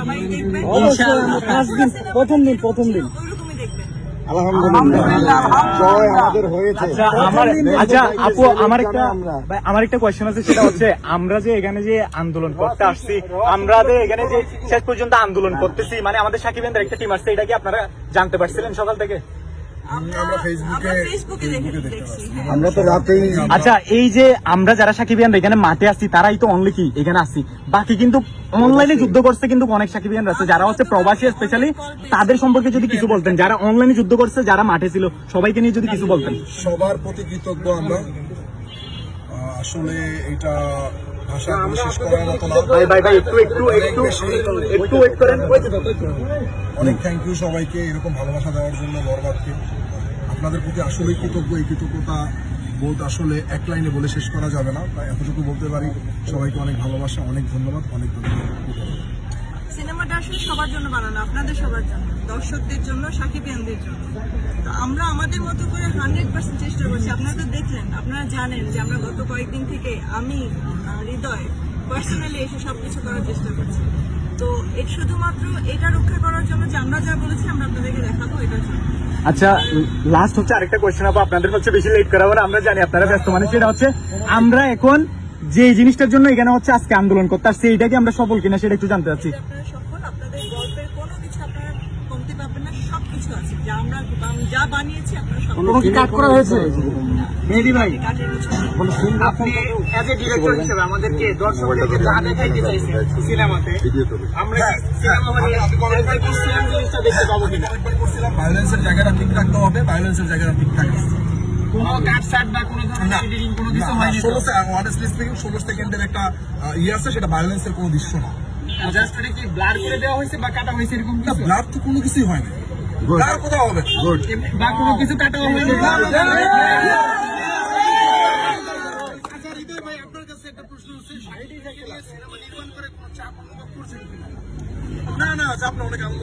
সবাই দেখবেন অবশ্যই। আমরা পাঁচ দিন প্রথম দিন প্রথম দিন। ওইরকমই দেখবেন আলহামদুলিল্লাহ। জয় আমাদের হয়েছে। আচ্ছা আমার আচ্ছা আপু আমার একটা আমরা। ভাই, আমার একটা কোয়েশ্চেন আছে সেটা হচ্ছে আমরা যে এখানে যে আন্দোলন করতে আসছি আমরা যে এখানে যে শেষ পর্যন্ত আন্দোলন করতেছি মানে আমাদের সাকিবেন্দ্র একটা টিম আসছে এটা কি আপনারা জানতে পারছিলেন সকাল থেকে? আমরা ফেসবুকে ফেসবুকে দেখে দেখছি হ্যাঁ। আমরা তো রাতেই আচ্ছা এই যে আমরা যারা সাকিবিয়ান এখানে মাঠে আসছি তারাই তো অনলি কি এখানে আসছি? বাকি কিন্তু অনলাইনে যুদ্ধ করছে কিন্তু অনেক সাকিবিয়ান আছে। যারা হচ্ছে প্রবাসী স্পেশালি তাদের সম্পর্কে যদি কিছু বলতেন। যারা অনলাইনে যুদ্ধ করছে যারা মাঠে ছিল সবাইকে নিয়ে যদি কিছু বলতেন। সবার প্রতি কৃতজ্ঞ আমরা। আসলে এটা ভাষা করে করার মতো না। ভাই ভাই ভাই একটু একটু একটু একটু ওয়েট করেন। অনেক থ্যাংক ইউ সবাইকে এরকম ভালোবাসা দেওয়ার জন্য বরবাদকে আপনাদের প্রতি আসলেই কৃতজ্ঞ। এই কৃতজ্ঞতা বোধ আসলে এক লাইনে বলে শেষ করা যাবে না। তাই এতটুকু বলতে পারি, সবাইকে অনেক ভালোবাসা, অনেক ধন্যবাদ অনেক ধন্যবাদ। সিনেমাটা আসলে সবার জন্য বানানো, আপনাদের সবার জন্য, দর্শকদের জন্য সাকিব সাকিবিয়ানদের জন্য। তো আমরা আমাদের মতো করে হান্ড্রেড পার্সেন্ট চেষ্টা করছি। আপনারা তো দেখলেন, আপনারা জানেন যে আমরা গত কয়েকদিন থেকে আমি হৃদয় পার্সোনালি এসে সবকিছু করার চেষ্টা করছি। তো এর শুধুমাত্র এটা রক্ষা করার জন্য যে আমরা যা বলেছি আমরা আপনাদেরকে দেখাবো এটার জন্য আচ্ছা লাস্ট হচ্ছে আরেকটা কোয়েশ্চেন আপু আপনাদের হচ্ছে বেশি লেট করাবো না আমরা জানি আপনারা ব্যস্ত মানে সেটা হচ্ছে আমরা এখন যে জিনিসটার জন্য এখানে হচ্ছে আজকে আন্দোলন করতে আসছি এইটা কি আমরা সফল কিনা সেটা একটু জানতে চাচ্ছি। যে আপনারা সফল আপনাদের গল্পের কোনো কিছু আপনারা কমতে পারবেন না সব কিছু আছে যা আমরা যা বানিয়েছি আপনারা সব কোনো কি কাট করা হয়েছে? মেহেদি ভাই কাটের কিছু নেই। আপনি অ্যাজ এ ডিরেক্টর হিসেবে আমাদেরকে দেখতে পাবো কিনা। করছিলাম ভায়োলেন্সের জায়গাটা ঠিক রাখতে হবে ভায়োলেন্সের জায়গাটা ঠিক থাকে কোনো কাট সাট বা কোনো ধরনের এডিটিং কোনো কিছু হয়নি ষোলো অনেস্টলি স্পিকিং ষোলো সেকেন্ডের একটা ইয়ে আছে সেটা ভায়োলেন্সের কোনো দৃশ্য না। জাস্ট কি ব্লার করে দেওয়া হয়েছে বা কাটা হয়েছে এরকম না কিছু? তো কোনো কিছুই হয় না ব্লাড কোথাও হবে? বা কোনো কিছু কাটা হয়েছে আচ্ছা আপনার কাছে একটা প্রশ্ন হচ্ছে সাইডে জায়গায় সিনেমা নির্মাণ করে কোনো চাপ অনুভব করছেন কিনা? না না চাপ অনেক আনন্দ